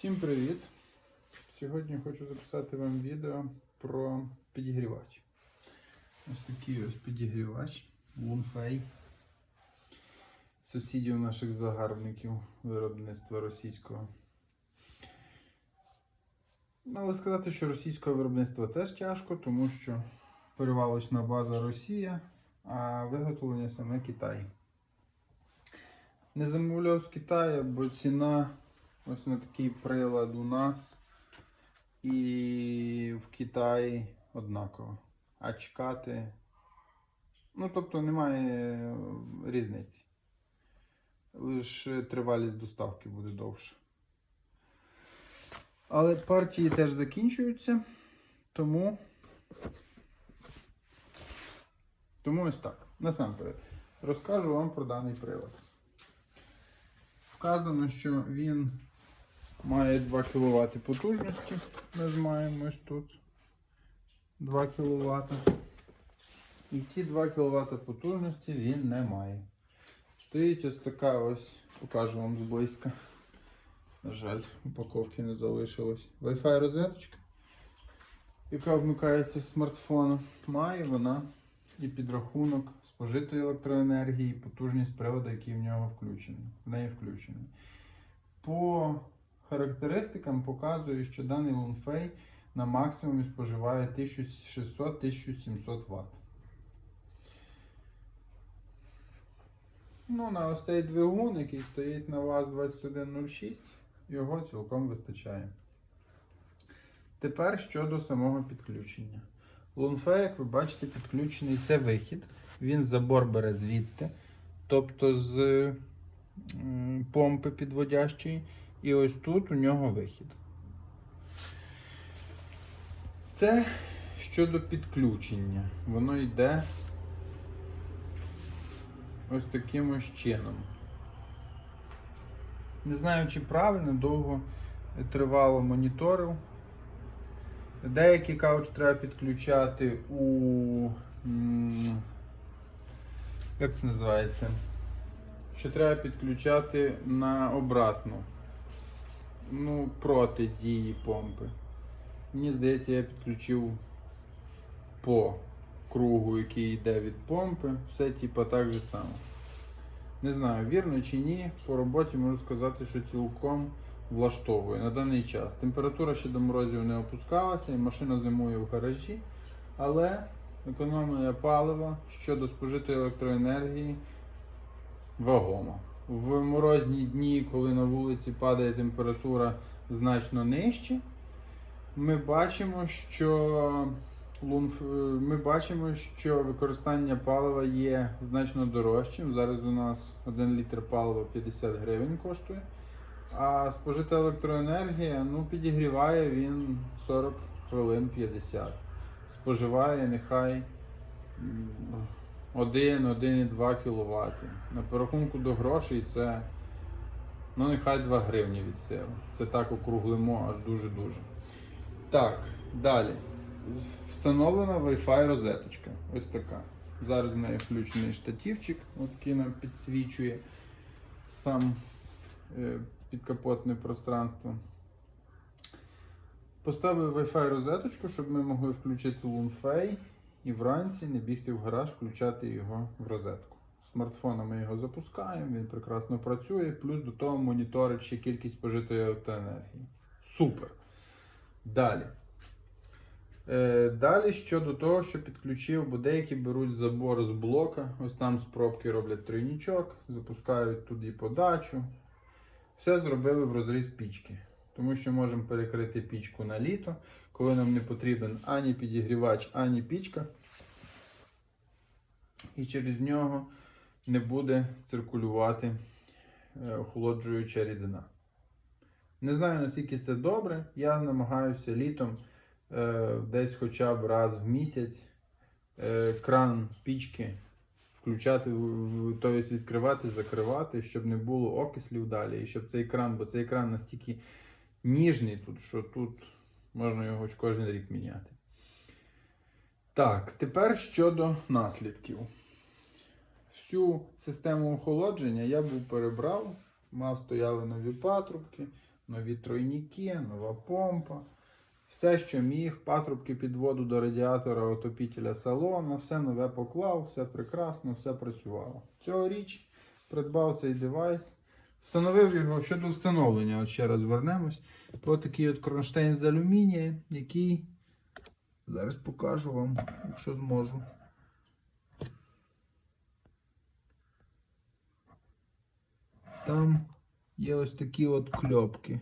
Всім привіт! Сьогодні хочу записати вам відео про підігрівач. Ось такий ось підігрівач Лунфей. Сусідів наших загарбників виробництва російського. Але сказати, що російського виробництва теж тяжко, тому що перевалочна база Росія, а виготовлення саме Китай. Не замовляв з Китаю, бо ціна ось на такий прилад у нас і в Китаї однаково. А чекати. Ну, тобто немає різниці. Лише тривалість доставки буде довше. Але партії теж закінчуються, тому. Тому ось так. Насамперед, розкажу вам про даний прилад. Вказано, що він має 2 кВт потужності. Нажимаємо ось тут 2 кВт. І ці 2 кВт потужності він не має. Стоїть ось така ось, покажу вам зблизька. На жаль, упаковки не залишилось. Wi-Fi розеточка, яка вмикається з смартфона. Має вона і підрахунок спожитої електроенергії, і потужність приладу, який в нього включений. В неї включений. По характеристикам показує, що даний лунфей на максимумі споживає 1600-1700 Вт. Ну, на ось цей двигун, який стоїть на ВАЗ-2106, його цілком вистачає. Тепер щодо самого підключення. Лунфей, як ви бачите, підключений це вихід. Він забор бере звідти, тобто з помпи підводящої. І ось тут у нього вихід. Це щодо підключення. Воно йде ось таким ось чином. Не знаю, чи правильно, довго тривало моніторив. Деякі кауч треба підключати у. Як це називається? Що треба підключати на обратну. Ну, проти дії помпи. Мені здається, я підключив по кругу, який йде від помпи. Все типа так же само. Не знаю, вірно чи ні. По роботі можу сказати, що цілком влаштовує на даний час. Температура ще до морозів не опускалася і машина зимує в гаражі, але економія палива щодо спожитої електроенергії вагома. В морозні дні, коли на вулиці падає температура значно нижче, ми бачимо, що е, ми бачимо, що використання палива є значно дорожчим. Зараз у нас 1 літр палива 50 гривень коштує. А спожита електроенергія, ну, підігріває він 40 хвилин 50. Споживає нехай 1-1,2 кВт. На порахунку до грошей це ну, нехай 2 гривні від сили. Це так округлимо аж дуже-дуже. Так, далі. Встановлена Wi-Fi розеточка. Ось така. Зараз в неї включений штативчик, от який нам підсвічує сам е, підкапотне пространство. Поставив Wi-Fi розеточку, щоб ми могли включити лунфей і вранці не бігти в гараж, включати його в розетку. Смартфоном ми його запускаємо, він прекрасно працює, плюс до того моніторить ще кількість спожитої електроенергії. Супер. Далі. Е, Далі щодо того, що підключив, бо деякі беруть забор з блока, ось там з пробки роблять тройнічок, запускають туди подачу. Все зробили в розріз пічки. Тому що можемо перекрити пічку на літо, коли нам не потрібен ані підігрівач, ані пічка. І через нього не буде циркулювати е, охолоджуюча рідина. Не знаю, наскільки це добре. Я намагаюся літом е, десь хоча б раз в місяць е, кран пічки включати, тобто відкривати, закривати, щоб не було окислів далі. І щоб цей кран, бо цей кран настільки ніжний тут, що тут можна його кожен рік міняти. Так, тепер щодо наслідків. Всю систему охолодження я був перебрав, мав стояли нові патрубки, нові тройніки, нова помпа. Все, що міг, патрубки під воду до радіатора отопітеля салона, все нове поклав, все прекрасно, все працювало. Цьогоріч придбав цей девайс, встановив його щодо встановлення. От ще раз вернемось. Ось такий от кронштейн з алюмінія, який зараз покажу вам, якщо зможу. Там є ось такі от кльопки.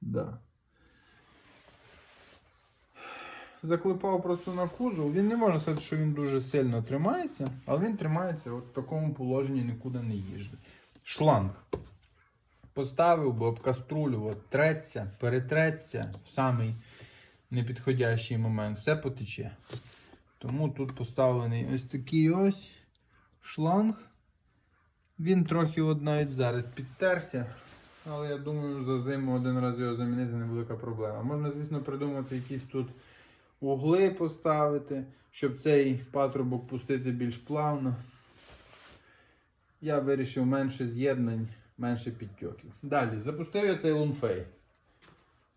Да. Заклепав просто на кузов. Він не можна сказати, що він дуже сильно тримається, але він тримається от в такому положенні нікуди не їжджить. Шланг. Поставив би об каструлю, от треться, перетреться в самий непідходящий момент. Все потече. Тому тут поставлений ось такий ось шланг. Він трохи от навіть зараз підтерся. Але я думаю, за зиму один раз його замінити невелика проблема. Можна, звісно, придумати якісь тут угли поставити, щоб цей патрубок пустити більш плавно. Я вирішив менше з'єднань, менше підтьоків. Далі, запустив я цей лунфей.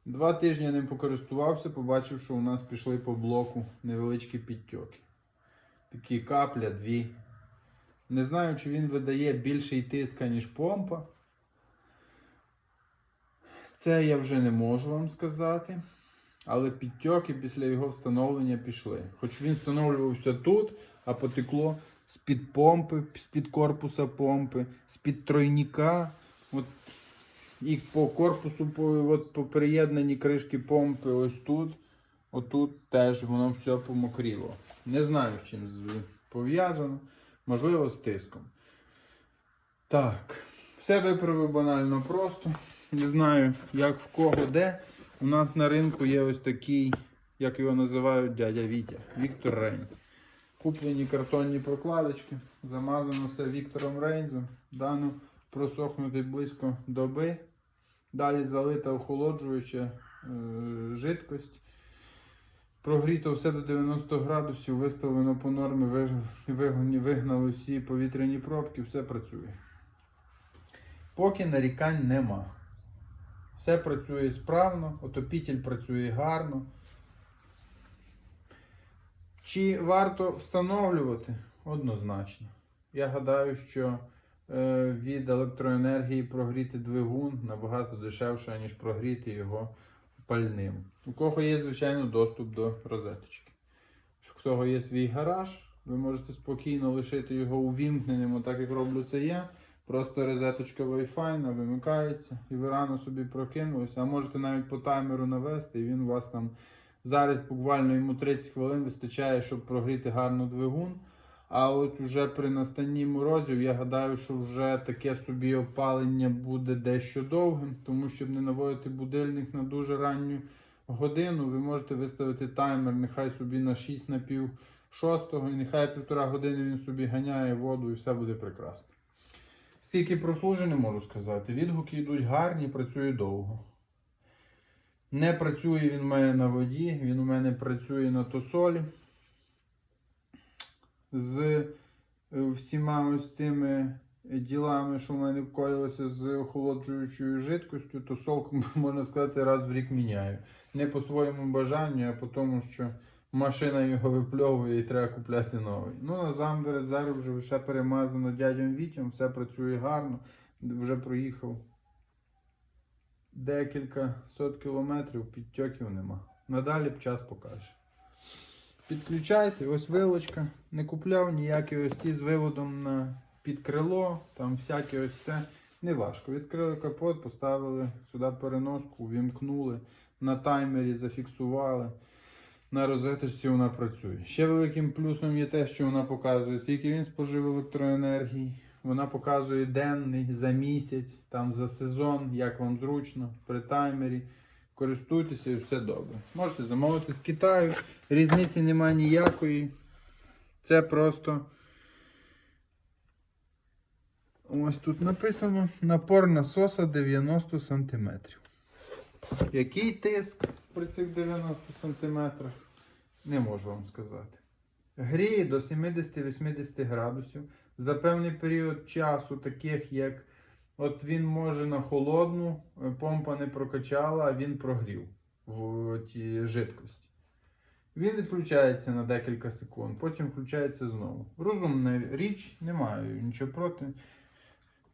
Два тижні ним покористувався, побачив, що у нас пішли по блоку невеличкі підтьоки. Такі капля, дві. Не знаю, чи він видає більший тиск, ніж помпа. Це я вже не можу вам сказати. Але підтьоки після його встановлення пішли. Хоч він встановлювався тут, а потекло з-під помпи, з-під корпуса помпи, з-під тройніка. От, і по корпусу, по, от, по приєднанні кришки помпи, ось тут. Отут теж воно все помокріло. Не знаю, з чим пов'язано. Можливо, з тиском. Так, все виправив банально просто. Не знаю, як в кого де. У нас на ринку є ось такий, як його називають дядя Вітя, Віктор Рейнс. Куплені картонні прокладочки, замазано все Віктором Рейнзом. Дано просохнути близько доби. Далі залита охолоджуюча е, жидкость. Прогріто все до 90 градусів, виставлено по нормі, вигнали всі повітряні пробки, все працює. Поки нарікань нема. Все працює справно, отопітель працює гарно. Чи варто встановлювати? Однозначно. Я гадаю, що е, від електроенергії прогріти двигун набагато дешевше, ніж прогріти його пальним. У кого є, звичайно, доступ до розеточки. У кого є свій гараж, ви можете спокійно лишити його увімкненим, так як роблю це я. Просто розеточка Wi-Fi вимикається, і ви рано собі прокинулися, а можете навіть по таймеру навести, і він у вас там зараз буквально йому 30 хвилин вистачає, щоб прогріти гарно двигун. А от уже при настанні морозів я гадаю, що вже таке собі опалення буде дещо довгим, тому щоб не наводити будильник на дуже ранню годину, ви можете виставити таймер, нехай собі на 6 на пів шостого, і нехай півтора години він собі ганяє воду і все буде прекрасно. Скільки прослужив, можу сказати. Відгуки йдуть гарні, працює довго. Не працює він у мене на воді, він у мене працює на тосолі. З е, всіма ось цими ділами, що в мене вкоїлося з охолоджуючою жидкостю, то солку, можна сказати, раз в рік міняю. Не по своєму бажанню, а по тому, що машина його випльовує і треба купляти новий. Ну, на Замбер зараз вже все перемазано дядям Вітям, все працює гарно. Вже проїхав декілька сот кілометрів, підтьоків нема. Надалі б час покаже. Підключайте, ось вилочка. Не купляв ніякі ось ці з виводом на під крило, там всяке ось це. Не важко. Відкрили капот, поставили сюди переноску, вімкнули, на таймері зафіксували. На розеточці вона працює. Ще великим плюсом є те, що вона показує, скільки він спожив електроенергії. Вона показує денний за місяць, там за сезон, як вам зручно, при таймері. Користуйтеся і все добре. Можете замовити з Китаю. Різниці немає ніякої. Це просто. Ось тут написано напор насоса 90 см. Який тиск при цих 90 см? Не можу вам сказати. Гріє до 70-80 градусів. За певний період часу, таких як От він може на холодну, е, помпа не прокачала, а він прогрів в тій жидкості. Він відключається на декілька секунд, потім включається знову. Розумна річ, не маю нічого проти.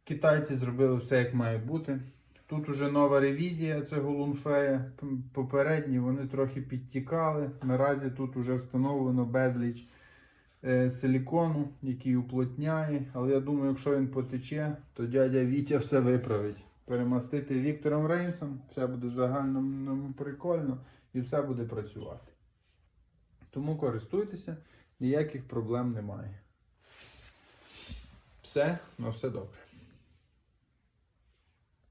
Китайці зробили все як має бути. Тут уже нова ревізія цього лунфея. Попередні вони трохи підтікали. Наразі тут вже встановлено безліч силікону, який уплотняє. Але я думаю, якщо він потече, то дядя Вітя все виправить. Перемастити Віктором Рейнсом, все буде загальному прикольно і все буде працювати. Тому користуйтеся, ніяких проблем немає. Все, на все добре.